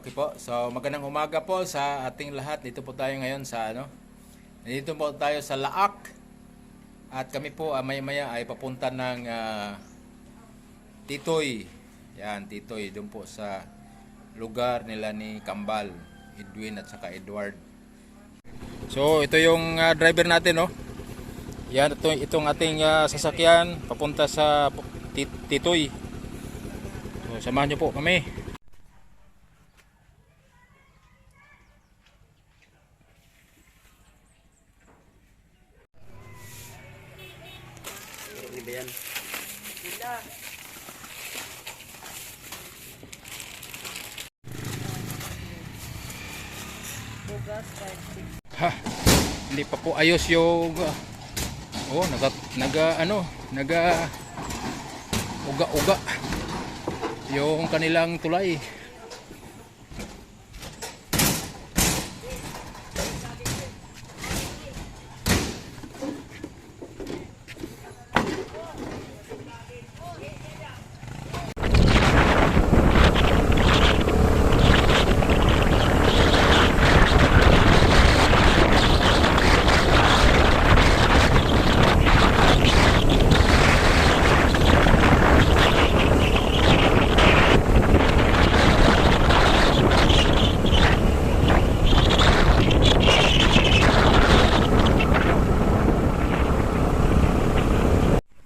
Okay po. So magandang umaga po sa ating lahat. Dito po tayo ngayon sa ano. Dito po tayo sa Laak. At kami po ah, maya-maya ay papunta ng ah, Titoy. Yan, Titoy doon po sa lugar nila ni Kambal, Edwin at saka Edward. So ito yung ah, driver natin, no. Yan ito itong ating ah, sasakyan papunta sa Ti- Titoy. So samahan niyo po kami. Ha, hindi pa po ayos yung uh, oh, naga naga ano, naga uga-uga yung kanilang tulay.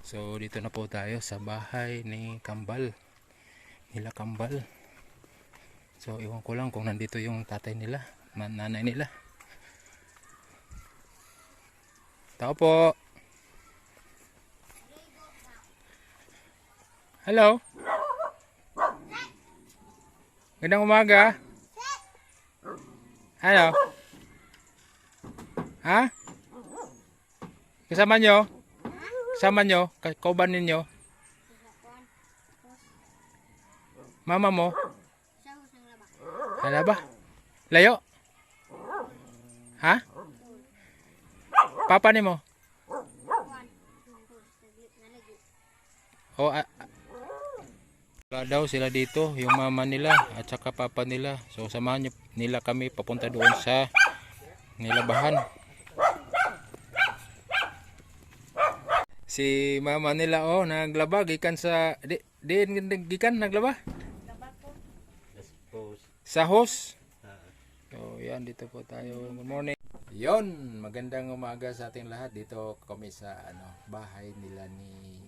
So dito na po tayo sa bahay ni Kambal. Nila Kambal. So iwan ko lang kung nandito yung tatay nila, nanay nila. Tao po. Hello. Magandang umaga. Hello. Ha? Kasama nyo? Kasama nyo? Ka- Kauban ninyo? Mama mo? Hala ba? Layo? Ha? Papa ni mo? O, a- a- wala daw sila dito, yung mama nila at saka papa nila. So samahan niyo- nila kami papunta doon sa nilabahan. Si mama nila oh naglaba gikan sa di, di gikan naglaba Suppose. sa hose. Ah, So yan dito po tayo. Good morning. Yon, magandang umaga sa ating lahat. Dito kami sa ano bahay nila ni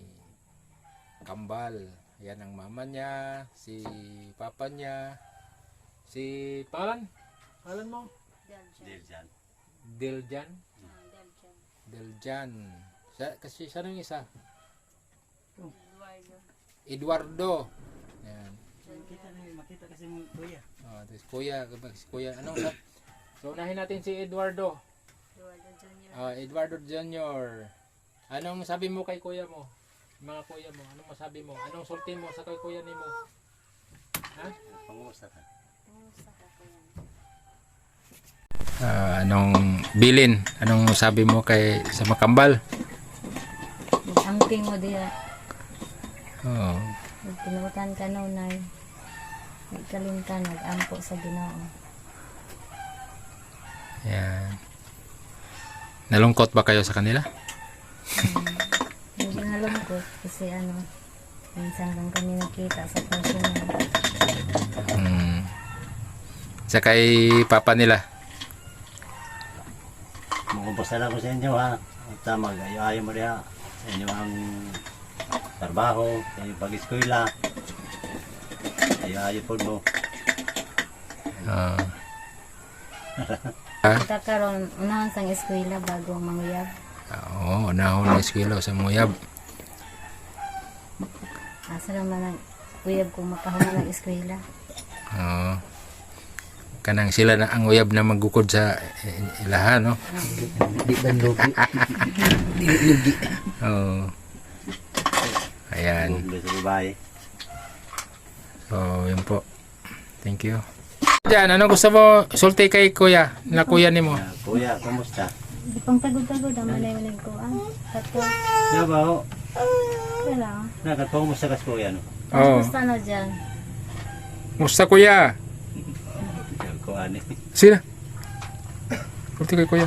Kambal. Yan ang mama niya, si papa niya, si Palan. Palan mo? deal dyan. Diljan. Diljan. Sa, kasi siya yung isa. Eduardo. Yan. Makita na makita kasi mo kuya. Oh, tapos kuya, si kuya, anong sa? So unahin natin si Eduardo. Ah, Eduardo Jr. Anong sabi mo kay kuya mo? Mga kuya mo, anong masabi mo? Anong sulti mo sa kay kuya nimo? Ha? Pangusta ka. Ah, anong bilin? Anong sabi mo kay sa Makambal? Amping mo diya. Oh. Pinutan ka nunay. Nagkalim ka, nag-ampo sa ginoo. Yan. Nalungkot ba kayo sa kanila? Hindi nalungkot kasi ano, minsan lang kami nakita sa personal. Hmm. Sa kay papa nila. Makumpos na lang ko sa inyo ha. At mag-ayo-ayo mo rin ha. Sa inyo ang trabaho, sa inyong pag-eskwela. Ayo-ayo po mo. Ah. Kita karon unahan sang eskwela bago manguyab. Oo, nahon na eskwela sa Muyab. Asa naman ang uyab kung makahuman ng eskwela. Oo. Kanang sila na ang uyab na magukod sa eh, ilaha, no? Di ba lugi? Oo. Ayan. Sa babae. So, yun po. Thank you. Diyan, ano gusto mo sulti kay kuya? Na kuya ni mo? Ah, kuya, kumusta? Di pang tagod-tagod ang malay mo nagkuan. Kato, Di ba ho? wala. Nakatungos sa kas kuya no? Oo. Basta na dyan. Musta kuya? ani. Sige na. Pulti kay kuya.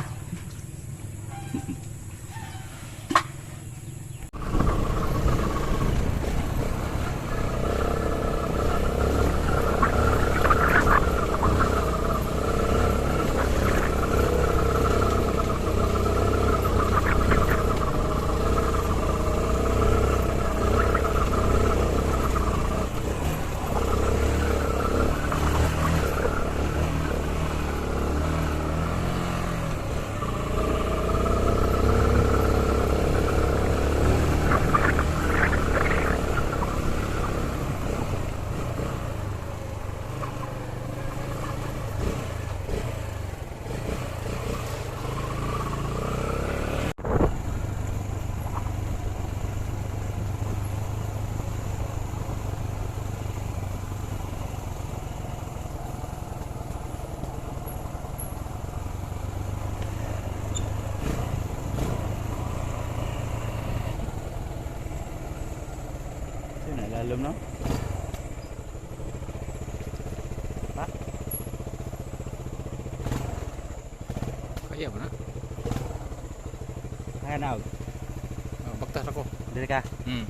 Lalim no? Kaya ba na? Ayan na. Oh, bagtas ako. Dili ka. Hmm.